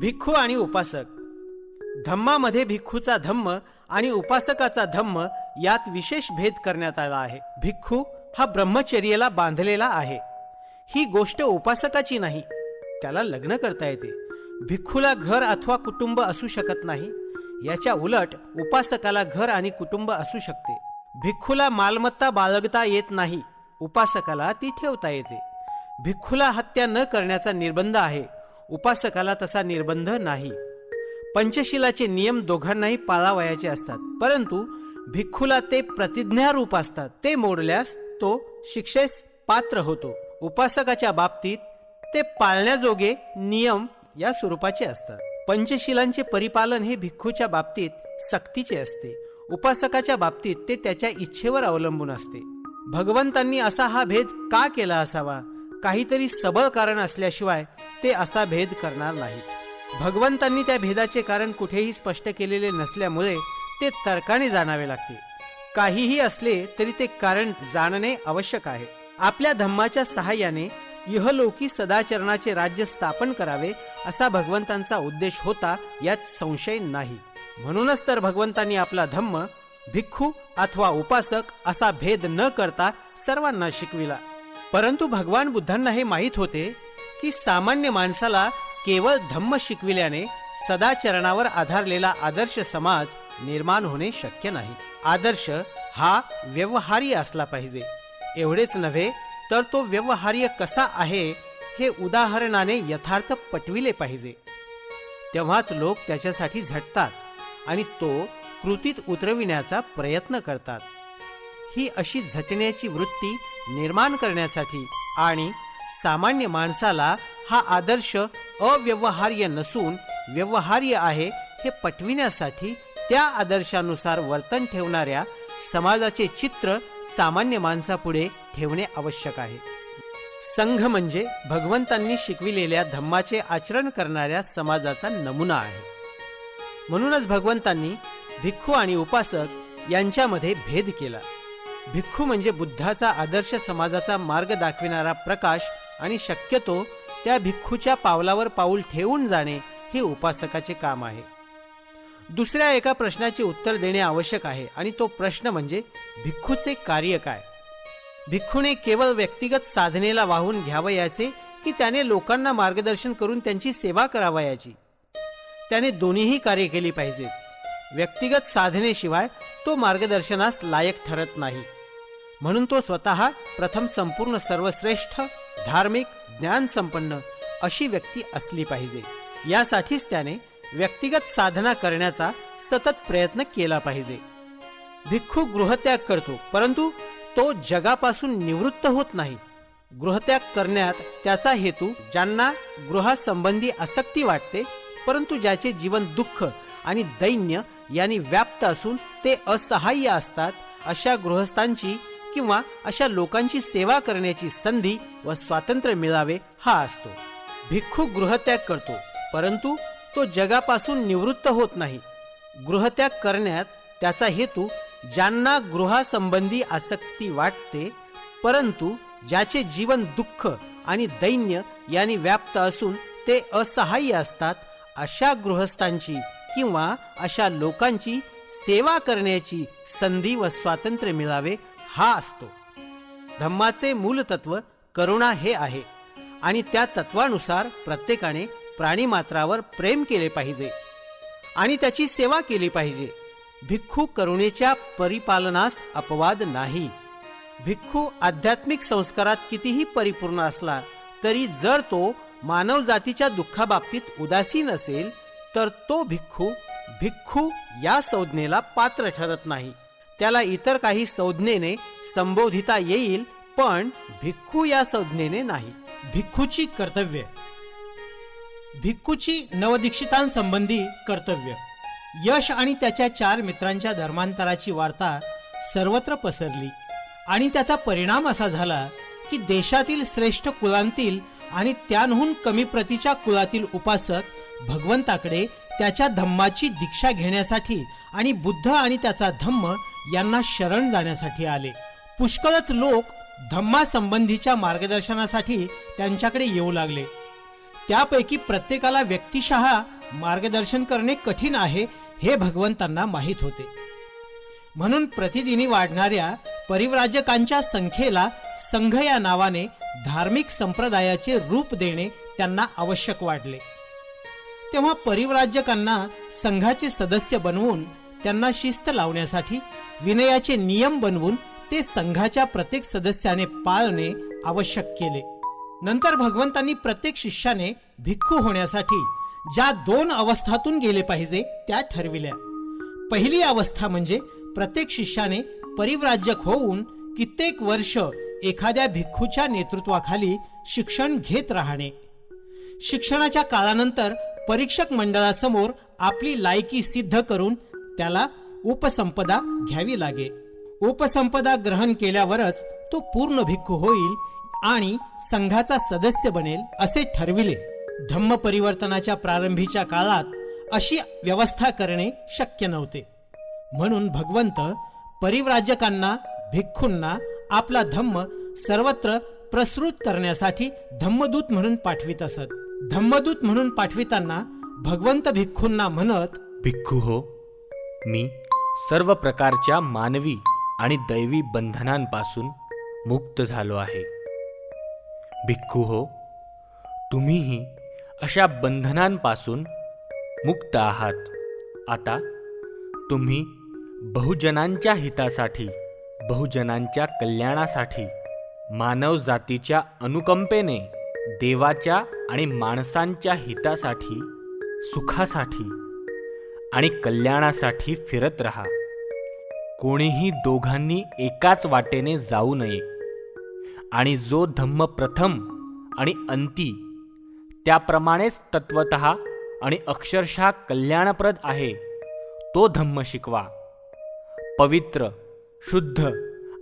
भिक्खू आणि उपासक. धम्मामध्ये भिक्खूचा धम्म आणि उपासकाचा धम्म यात विशेष भेद करण्यात आला आहे. भिक्खू हा ब्रह्मचर्याला बांधलेला आहे. ही गोष्ट उपासकाची नाही त्याला लग्न करता येते. भिक्खूला घर अथवा कुटुंब असू शकत नाही याच्या उलट उपासकाला घर आणि कुटुंब असू शकते. भिक्खूला मालमत्ता बाळगता येत नाही उपासकाला ती ठेवता येते. भिक्खूला हत्या न करण्याचा निर्बंध आहे उपासकाला तसा निर्बंध नाही. पंचशिलाचे नियम दोघांनाही पाळावयाचे असतात. परंतु भिक्खूला ते प्रतिज्ञारूप असतात. ते मोडल्यास तो शिक्षेस पात्र होतो. उपासकाच्या बाबतीत ते पाळण्याजोगे नियम या स्वरूपाचे असतात. पंचशिलांचे परिपालन हे भिक्खूच्या बाबतीत सक्तीचे असते. उपासकाच्या बाबतीत ते त्याच्या इच्छेवर अवलंबून असते. भगवंतांनी असा हा भेद का केला असावा? काहीतरी सबळ कारण असल्याशिवाय ते असा भेद करणार नाहीत. भगवंतांनी त्या भेदाचे कारण कुठेही स्पष्ट केलेले नसल्यामुळे ते तर्काने जाणावे लागते काहीही असले तरी ते कारण जाणणे आवश्यक आहे. आपल्या धम्माच्या सहाय्याने इहलोकी सदाचरणाचे राज्य स्थापन करावे असा भगवंतांचा उद्देश होता यात संशय नाही. म्हणूनच तर भगवंतांनी आपला धम्म भिक्खू अथवा उपासक असा भेद न करता सर्वांना शिकविला. परंतु भगवान बुद्धांना हे माहीत होते की सामान्य माणसाला केवळ धम्म शिकविल्याने सदाचरणावर आधारलेला आदर्श समाज निर्माण होणे शक्य नाही. आदर्श हा व्यवहार्य असला पाहिजे. एवढेच नव्हे तर तो व्यवहार्य कसा आहे हे उदाहरणाने यथार्थ पटविले पाहिजे. तेव्हाच लोक त्याच्यासाठी झटतात आणि तो कृतीत उतरविण्याचा प्रयत्न करतात. ही अशी झटण्याची वृत्ती निर्माण करण्यासाठी आणि सामान्य माणसाला हा आदर्श अव्यवहार्य नसून व्यवहार्य आहे हे पटविण्यासाठी त्या आदर्शानुसार वर्तन ठेवणाऱ्या समाजाचे चित्र सामान्य माणसापुढे ठेवणे आवश्यक आहे. संघ म्हणजे भगवंतांनी शिकविलेल्या धम्माचे आचरण करणाऱ्या समाजाचा नमुना आहे. म्हणूनच भगवंतांनी भिक्खू आणि उपासक यांच्यामध्ये भेद केला. भिक्खू म्हणजे बुद्धाचा आदर्श समाजाचा मार्ग दाखविणारा प्रकाश आणि शक्यतो त्या भिक्खूच्या पावलावर पाऊल ठेवून जाणे हे उपासकाचे काम आहे. दुसऱ्या एका प्रश्नाचे उत्तर देणे आवश्यक आहे आणि तो प्रश्न म्हणजे भिक्खूचे कार्य काय? भिक्खूने केवळ व्यक्तिगत साधनेला वाहून घ्यावयाचे की त्याने लोकांना मार्गदर्शन करून त्यांची सेवा करावयाची? त्याने दोन्हीही कार्य केली पाहिजेत. व्यक्तिगत साधनेशिवाय तो मार्गदर्शनास लायक ठरत नाही. म्हणून तो स्वतः प्रथम संपूर्ण सर्वश्रेष्ठ धार्मिक ज्ञान संपन्न अशी व्यक्ती असली पाहिजे. यासाठीच त्याने व्यक्तिगत साधना करण्याचा सतत प्रयत्न केला पाहिजे. भिक्खू गृहत्याग करतो परंतु तो जगापासून निवृत्त होत नाही. गृहत्याग करण्यात त्याचा हेतू ज्यांना गृहासंबंधी आसक्ती वाटते परंतु ज्याचे जीवन दुःख आणि दैन्य यांनी व्याप्त असून ते असहाय्य असतात अशा गृहस्थांची किंवा अशा लोकांची सेवा करण्याची संधी व स्वातंत्र्य मिळावे हा असतो. भिक्खू गृहत्याग करतो परंतु तो जगापासून निवृत्त होत नाही. गृहत्याग करण्यात त्याचा हेतू ज्यांना गृहासंबंधी आसक्ती वाटते परंतु ज्याचे जीवन दुःख आणि दैन्य यांनी व्याप्त असून ते असहाय्य असतात अशा गृहस्थांची किंवा अशा लोकांची सेवा करण्याची संधी व स्वातंत्र्य मिळावे हा असतो. धम्माचे मूलतत्व करुणा हे आहे आणि त्या तत्वानुसार प्रत्येकाने प्राणीमात्रावर प्रेम केले पाहिजे आणि त्याची सेवा केली पाहिजे. भिक्खू करुणेच्या परिपालनास अपवाद नाही. भिक्खू आध्यात्मिक संस्कारात कितीही परिपूर्ण असला तरी जर तो मानव जातीच्या दुःखाबाबतीत उदासीन असेल तर तो भिक्खू भिक्खू या संज्ञेला पात्र ठरत नाही. त्याला इतर काही संज्ञेने संबोधिता येईल पण भिक्खू या संज्ञेने नाही. भिक्खूची कर्तव्य. भिक्खूची नवदीक्षितांसंबंधी कर्तव्य. यश आणि त्याच्या चार मित्रांच्या धर्मांतराची वार्ता सर्वत्र पसरली. आणि त्याचा परिणाम असा झाला की देशातील श्रेष्ठ कुलांतील आणि त्याहून कमी प्रतीच्या कुलातील उपासक भगवंताकडे त्याच्या धम्माची दीक्षा घेण्यासाठी आणि बुद्ध आणि त्याचा धम्म यांना शरण जाण्यासाठी आले. पुष्कळच लोक धम्मासंबंधीच्या मार्गदर्शनासाठी त्यांच्याकडे येऊ लागले. त्यापैकी प्रत्येकाला व्यक्तिशः मार्गदर्शन करणे कठीण आहे हे भगवंतांना माहीत होते. म्हणून प्रतिदिनी वाढणाऱ्या परिव्राजकांच्या संख्येला संघ या नावाने धार्मिक संप्रदायाचे रूप देणे त्यांना आवश्यक वाटले. तेव्हा परिव्राजकांना संघाचे सदस्य बनवून त्यांना शिस्त लावण्यासाठी विनयाचे नियम बनवून ते संघाच्या प्रत्येक सदस्याने पाळणे आवश्यक केले. नंतर भगवंतांनी प्रत्येक शिष्याने भिक्खू होण्यासाठी ज्या दोन अवस्थातून गेले पाहिजे त्या ठरविल्या. पहिली अवस्था म्हणजे प्रत्येक शिष्याने परिव्राज्यक होऊन कित्येक वर्ष एखाद्या भिक्खूच्या नेतृत्वाखाली शिक्षण घेत राहणे. शिक्षणाच्या काळानंतर परीक्षक मंडळासमोर आपली लायकी सिद्ध करून त्याला उपसंपदा घ्यावी लागे. उपसंपदा ग्रहण केल्यावरच तो पूर्ण भिक्खू होईल आणि संघाचा सदस्य बनेल असे ठरविले. धम्म परिवर्तनाच्या प्रारंभीच्या काळात अशी व्यवस्था करणे शक्य नव्हते. म्हणून भगवंत परिव्राजकांना भिक्खूंना आपला धम्म सर्वत्र प्रसृत करण्यासाठी धम्मदूत म्हणून पाठवित असत. धम्मदूत म्हणून पाठविताना भगवंत भिक्खूंना म्हणत भिक्खू हो मी सर्व प्रकारच्या मानवी आणि दैवी बंधनांपासून मुक्त झालो आहे. भिक्खू हो तुम्हीही अशा बंधनांपासून मुक्त आहात. आता तुम्ही बहुजनांच्या हितासाठी बहुजनांच्या कल्याणासाठी मानवजातीच्या अनुकंपेने देवाच्या आणि माणसांच्या हितासाठी सुखासाठी आणि कल्याणासाठी फिरत राहा. कोणीही दोघांनी एकाच वाटेने जाऊ नये. आणि जो धम्म प्रथम आणि अंती त्याप्रमाणेच तत्वत आणि अक्षरशः कल्याणप्रद आहे तो धम्म शिकवा. पवित्र शुद्ध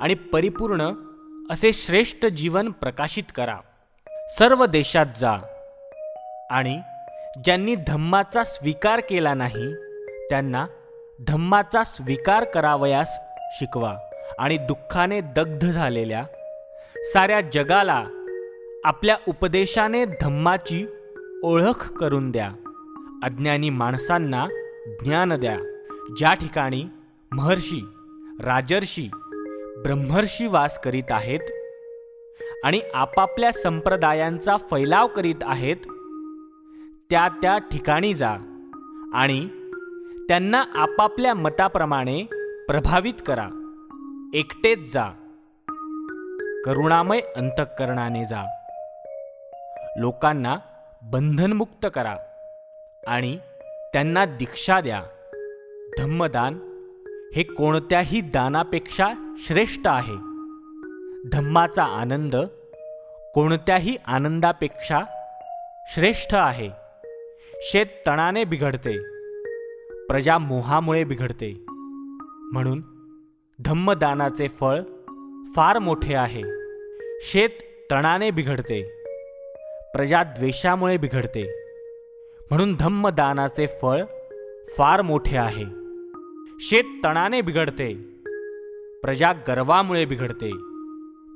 आणि परिपूर्ण असे श्रेष्ठ जीवन प्रकाशित करा. सर्व देशात जा. आणि ज्यांनी धम्माचा स्वीकार केला नाही त्यांना धम्माचा स्वीकार करावयास शिकवा आणि दुःखाने दग्ध झालेल्या साऱ्या जगाला आपल्या उपदेशाने धम्माची ओळख करून द्या. अज्ञानी माणसांना ज्ञान द्या. ज्या ठिकाणी महर्षी राजर्षी ब्रह्मर्षी वास करीत आहेत आणि आपापल्या संप्रदायांचा फैलाव करीत आहेत त्या त्या ठिकाणी जा आणि त्यांना आपापल्या मताप्रमाणे प्रभावित करा. एकटेच जा. करुणामय अंतःकरणाने जा. लोकांना बंधनमुक्त करा आणि त्यांना दीक्षा द्या. धम्मदान हे कोणत्याही दानापेक्षा श्रेष्ठ आहे. धम्माचा आनंद कोणत्याही आनंदापेक्षा श्रेष्ठ आहे. शेत तणाने बिघडते. प्रजा मोहामुळे बिघडते. म्हणून धम्मदानाचे फळ फार मोठे आहे. शेत तणाने बिघडते. प्रजा द्वेषामुळे बिघडते. म्हणून धम्मदानाचे फळ फार मोठे आहे. शेत तणाने बिघडते. प्रजा गर्वामुळे बिघडते.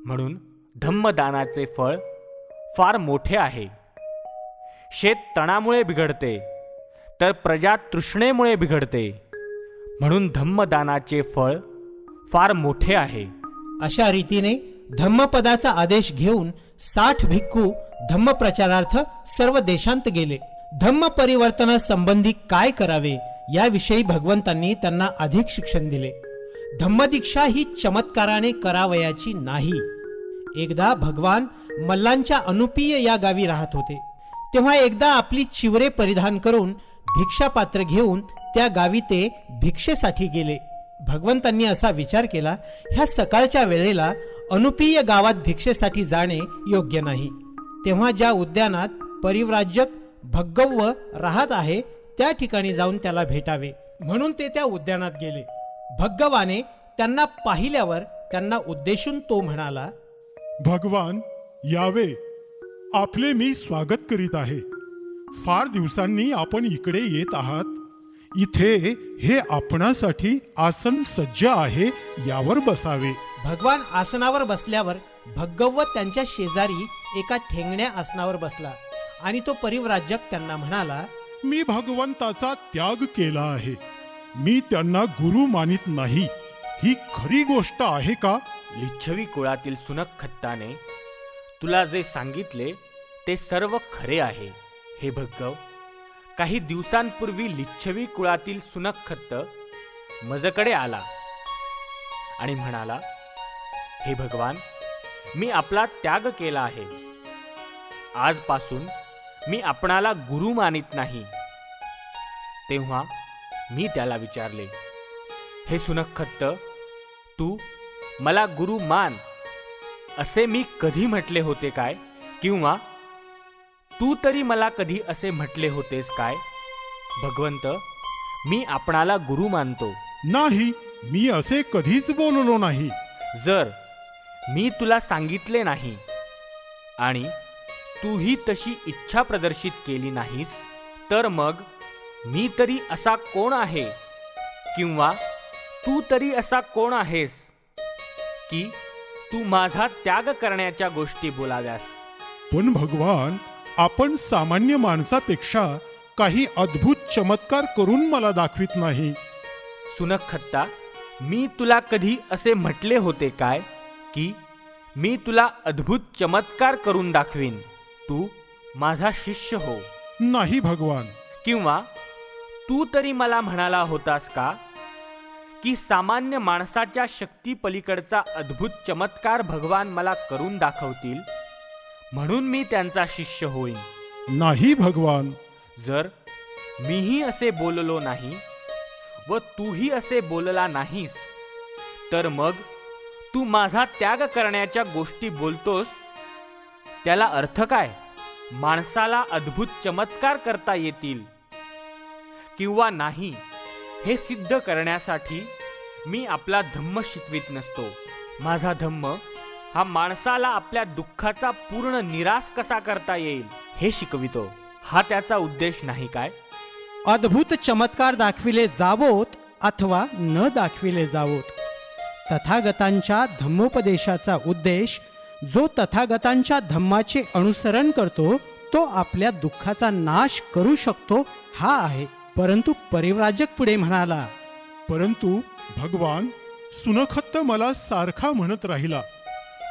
म्हणून धम्मदानाचे फळ फार मोठे आहे. शेत तणामुळे बिघडते. तर प्रजा तृष्णेमुळे बिघडते. म्हणून धम्मदानाचे फळ फार मोठे आहे. अशा रीतीने धम्मपदाचा आदेश घेऊन साठ भिक्खू धम्मप्रचारार्थ सर्व देशांत गेले. धम्म परिवर्तनासंबंधी काय करावे याविषयी भगवंतांनी त्यांना अधिक शिक्षण दिले. धम्मदीक्षा ही चमत्काराने करावयाची नाही. एकदा भगवान मल्लांच्या अनुपीय या गावी राहत होते. तेव्हा एकदा आपली चिवरे परिधान करून भिक्षापात्र घेऊन त्या गावी ते भिक्षेसाठी गेले. भगवंतांनी असा विचार केला ह्या सकाळच्या वेळेला अनुपीय गावात भिक्षेसाठी जाणे योग्य नाही. तेव्हा ज्या उद्यानात परिव्राज्यक भगव्व राहत आहे त्या ठिकाणी जाऊन त्याला भेटावे. म्हणून ते त्या उद्यानात गेले. भगवाने त्यांना पाहिल्यावर त्यांना उद्देशून तो म्हणाला भगवान यावे. आपले मी स्वागत करीत आहे. फार दिवसांनी आपण इकडे येत आहात. इथे हे आपणासाठी आसन सज्ज आहे यावर बसावे. भगवान आसनावर बसल्यावर भग्गव्व त्यांच्या शेजारी एका ठेंगण्या आसनावर बसला आणि तो परिव्राजक त्यांना म्हणाला मी भगवंताचा त्याग केला आहे. मी त्यांना गुरु मानित नाही. ही खरी गोष्ट आहे का? लिच्छवी कुळातील सुनक खत्ताने तुला जे सांगितले ते सर्व खरे आहे. हे भगव काही दिवसांपूर्वी लिच्छवी कुळातील सुनक खत्त मजकडे आला आणि म्हणाला हे भगवान मी आपला त्याग केला आहे. आजपासून मी आपणाला गुरु मानित नाही. तेव्हा मी त्याला विचारले हे सुनखत्त तू मला गुरु मान असे मी कधी म्हटले होते काय? किंवा तू तरी मला कधी असे म्हटले होतेस काय? भगवंत मी आपणाला गुरु मानतो. नाही मी असे कधीच बोललो नाही. जर मी तुला सांगितले नाही आणि तूही तशी इच्छा प्रदर्शित केली नाहीस तर मग मी तरी असा कोण आहे? किंवा तू तरी असा कोण आहेस? की तू माझा त्याग करण्याच्या गोष्टी बोलाव्यास? पण भगवान आपण सामान्य माणसापेक्षा काही अद्भुत चमत्कार करून मला दाखवित नाही. सुनक खत्ता मी तुला कधी असे म्हटले होते काय? की मी तुला अद्भुत चमत्कार करून दाखवीन. तू माझा शिष्य हो. नाही भगवान. किंवा तू तरी मला म्हणाला होतास का? की सामान्य माणसाच्या शक्ती पलीकडचा अद्भुत चमत्कार भगवान मला करून दाखवतील? म्हणून मी त्यांचा शिष्य होईन. नाही भगवान. जर मीही असे बोललो नाही व तूही असे बोलला नाहीस तर मग तू माझा त्याग करण्याच्या गोष्टी बोलतोस? त्याला अर्थ काय? माणसाला अद्भुत चमत्कार करता येतील. किंवा नाही हे सिद्ध करण्यासाठी मी आपला धम्म शिकवित नसतो. माझा धम्म हा माणसाला आपल्या दुःखाचा पूर्ण निराश कसा करता येईल हे शिकवितो. हा त्याचा उद्देश नाही काय? अद्भुत चमत्कार दाखविले जावोत अथवा न दाखविले जावोत. तथागतांच्या धम्मोपदेशाचा उद्देश जो तथागतांच्या धम्माचे अनुसरण करतो तो आपल्या दुःखाचा नाश करू शकतो हा आहे. परंतु परिव्राजक पुढे म्हणाला परंतु भगवान सुनखत्त मला सारखा म्हणत राहिला.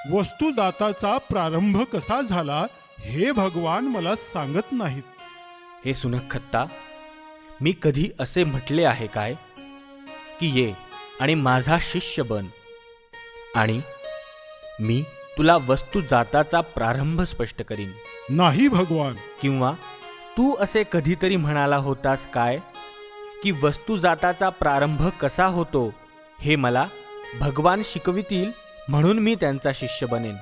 वस्तू जाताचा प्रारंभ कसा झाला हे भगवान मला सांगत नाहीत. हे सुनक खत्ता मी कधी असे म्हटले आहे काय? की ये आणि माझा शिष्य बन. आणि मी तुला वस्तू जाताचा प्रारंभ स्पष्ट करीन. नाही भगवान. किंवा तू असे कधीतरी म्हणाला होतास काय? की वस्तू जाताचा प्रारंभ कसा होतो हे मला भगवान शिकवितील? म्हणून मी त्यांचा शिष्य बनेन.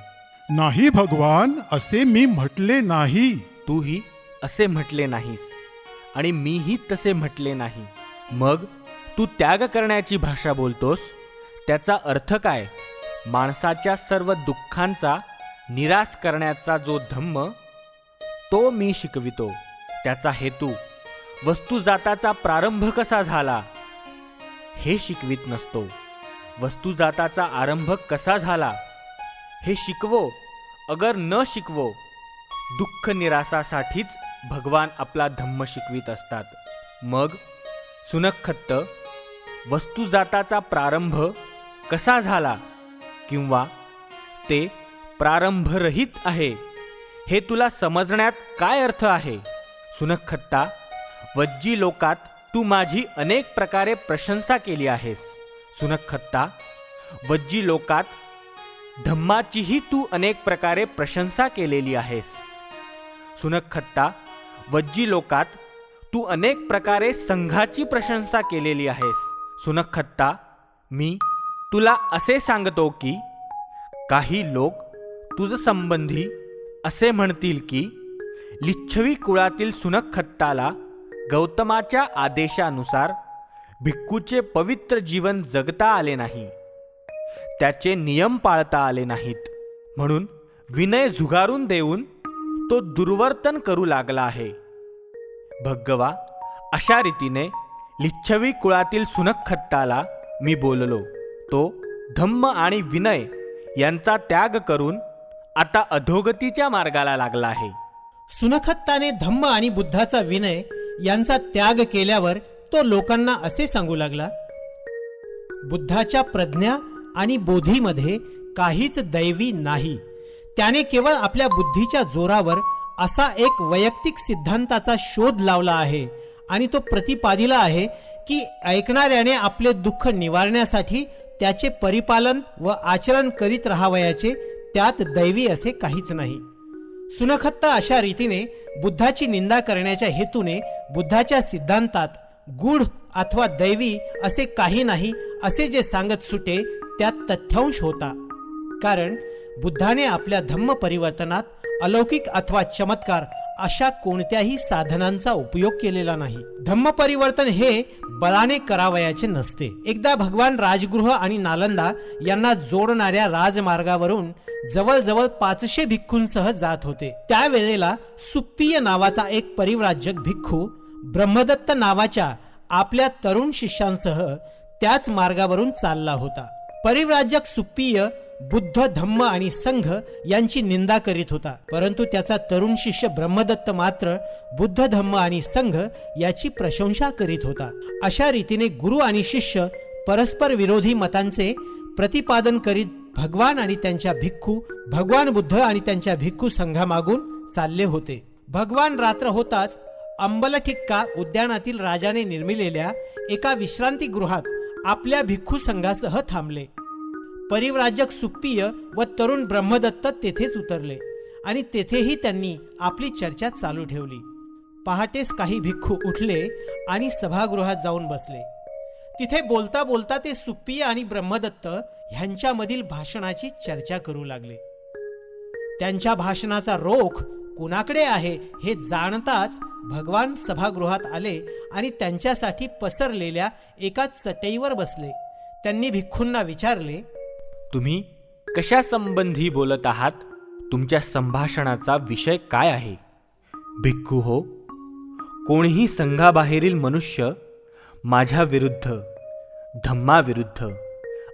नाही भगवान असे मी म्हटले नाही. तूही असे म्हटले नाहीस. आणि मीही तसे म्हटले नाही. मग तू त्याग करण्याची भाषा बोलतोस? त्याचा अर्थ काय? माणसाच्या सर्व दुःखांचा निराश करण्याचा जो धम्म तो मी शिकवितो. त्याचा हेतू वस्तू जाताचा प्रारंभ कसा झाला? हे शिकवित नसतो. वस्तुजाताचा आरंभ कसा झाला? हे शिकवो. अगर न शिकवो दुःख निरासासाठीच भगवान आपला धम्म शिकवित असतात. मग सुनखत्त वस्तुजाताचा प्रारंभ कसा झाला? किंवा ते प्रारंभरहित आहे? हे तुला समजण्यात काय अर्थ आहे? सुनखत्ता वज्जी लोकात तू माझी अनेक प्रकारे प्रशंसा केली आहेस. सुनखत्ता वज्जी लोकात धम्माचीही तू अनेक प्रकारे प्रशंसा केलेली आहेस. सुनखत्ता वज्जी लोकात तू अनेक प्रकारे संघाची प्रशंसा केलेली आहेस. सुनखत्ता मी तुला असे सांगतो की काही लोक तुझ संबंधी असे म्हणतील की लिच्छवी कुळातील सुनखत्ताला गौतमाच्या आदेशानुसार भिक्खूचे पवित्र जीवन जगता आले नाही. त्याचे नियम पाळता आले नाहीत. म्हणून विनय झुगारून देऊन तो दुर्वर्तन करू लागला आहे. भगवा अशा रीतीने लिच्छवी कुळातील सुनखत्ताला मी बोललो. तो धम्म आणि विनय यांचा त्याग करून आता अधोगतीच्या मार्गाला लागला आहे. सुनखत्ताने धम्म आणि बुद्धाचा विनय यांचा त्याग केल्यावर तो लोकांना असे सांगू लागला बुद्धाच्या प्रज्ञा आणि बोधीमध्ये काहीच दैवी नाही. त्याने केवळ आपल्या बुद्धीच्या जोरावर असा एक वैयक्तिक सिद्धांताचा शोध लावला आहे आणि तो प्रतिपादिला आहे की ऐकणाऱ्याने आपले दुःख निवारण्यासाठी त्याचे परिपालन व आचरण करीत राहावयाचे त्यात दैवी असे काहीच नाही. सुनखत्ता अशा रीतीने बुद्धाची निंदा करण्याच्या हेतूने बुद्धाच्या सिद्धांतात गूढ अथवा दैवी असे काही नाही असे जे सांगत सुटे त्यात तथ्यांश होता. कारण बुद्धाने आपल्या धम्म परिवर्तनात अलौकिक अथवा चमत्कार अशा कोणत्याही साधनांचा उपयोग केलेला नाही. धम्म परिवर्तन हे बळाने करावयाचे नसते. एकदा भगवान राजगृह आणि नालंदा यांना जोडणाऱ्या राजमार्गावरून जवळजवळ पाचशे भिक्खूंसह जात होते. त्यावेळेला सुप्पिय नावाचा एक परिव्राजक भिक्खू ब्रह्मदत्त नावाच्या आपल्या तरुण शिष्यांसह त्याच मार्गावरून चालला होता. परिव्राजक सुप्पीय बुद्ध धम्म आणि संघ यांची निंदा करीत होता. परंतु त्याचा तरुण शिष्य ब्रह्मदत्त मात्र बुद्ध धम्म आणि संघ याची प्रशंसा करीत होता. अशा रीतीने गुरु आणि शिष्य परस्पर विरोधी मतांचे प्रतिपादन करीत भगवान आणि त्यांच्या भिक्खू भगवान बुद्ध आणि त्यांच्या भिक्खू संघामागून चालले होते. भगवान रात्र होताच अंबलठिक्का उद्यानातील राजाने निर्मिलेल्या एका विश्रांतीगृहात आपल्या भिक्खू संघासह थांबले. परिव्राजक सुप्पिय व तरुण ब्रह्मदत्त तेथेच उतरले आणि तेथेही त्यांनी आपली चर्चा चालू ठेवली. पहाटेस काही भिक्खू उठले आणि सभागृहात जाऊन बसले. तिथे बोलता बोलता ते सुप्पिय आणि ब्रह्मदत्त ह्यांच्यामधील भाषणाची चर्चा करू लागले. त्यांच्या भाषणाचा रोख कुणाकडे आहे हे जाणताच भगवान सभागृहात आले आणि त्यांच्यासाठी पसरलेल्या एका चटईवर बसले. त्यांनी भिक्खूंना विचारले तुम्ही कशा संबंधी बोलत आहात? तुमच्या संभाषणाचा विषय काय आहे? भिक्खू हो कोणीही संघाबाहेरील मनुष्य माझ्या विरुद्ध धम्माविरुद्ध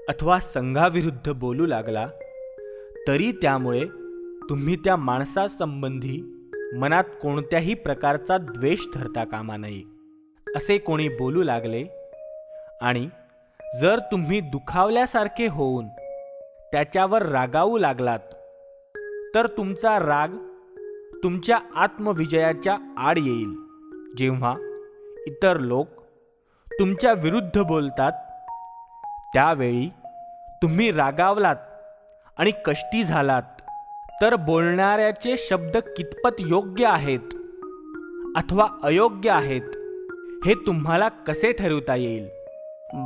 अथवा संघाविरुद्ध बोलू लागला तरी त्यामुळे तुम्ही त्या माणसासंबंधी मनात कोणत्याही प्रकारचा द्वेष धरता कामा नये असे कोणी बोलू लागले. आणि जर तुम्ही दुखावल्यासारखे होऊन त्याच्यावर रागावू लागलात तर तुमचा राग तुमच्या आत्मविजयाच्या आड येईल. जेव्हा इतर लोक तुमच्या विरुद्ध बोलतात त्यावेळी तुम्ही रागावलात आणि कष्टी झालात. तर बोलणाऱ्याचे शब्द कितपत योग्य आहेत अथवा अयोग्य आहेत हे तुम्हाला कसे ठरवता येईल?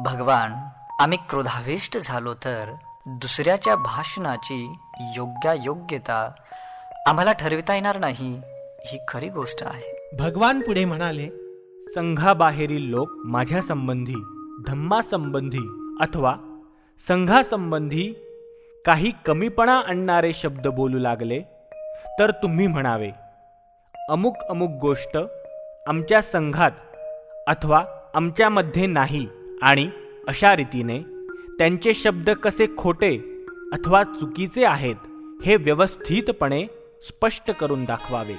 भगवान आम्ही क्रोधाविष्ट झालो तर दुसऱ्याच्या भाषणाची योग्यायोग्यता आम्हाला ठरविता येणार नाही ही खरी गोष्ट आहे. भगवान पुढे म्हणाले संघाबाहेरील लोक माझ्या संबंधी धम्मासंबंधी अथवा संघासंबंधी काही कमीपणा आणणारे शब्द बोलू लागले तर तुम्ही म्हणावे अमुक अमुक गोष्ट आमच्या संघात अथवा आमच्यामध्ये नाही आणि अशा रीतीने त्यांचे शब्द कसे खोटे अथवा चुकीचे आहेत हे व्यवस्थितपणे स्पष्ट करून दाखवावे.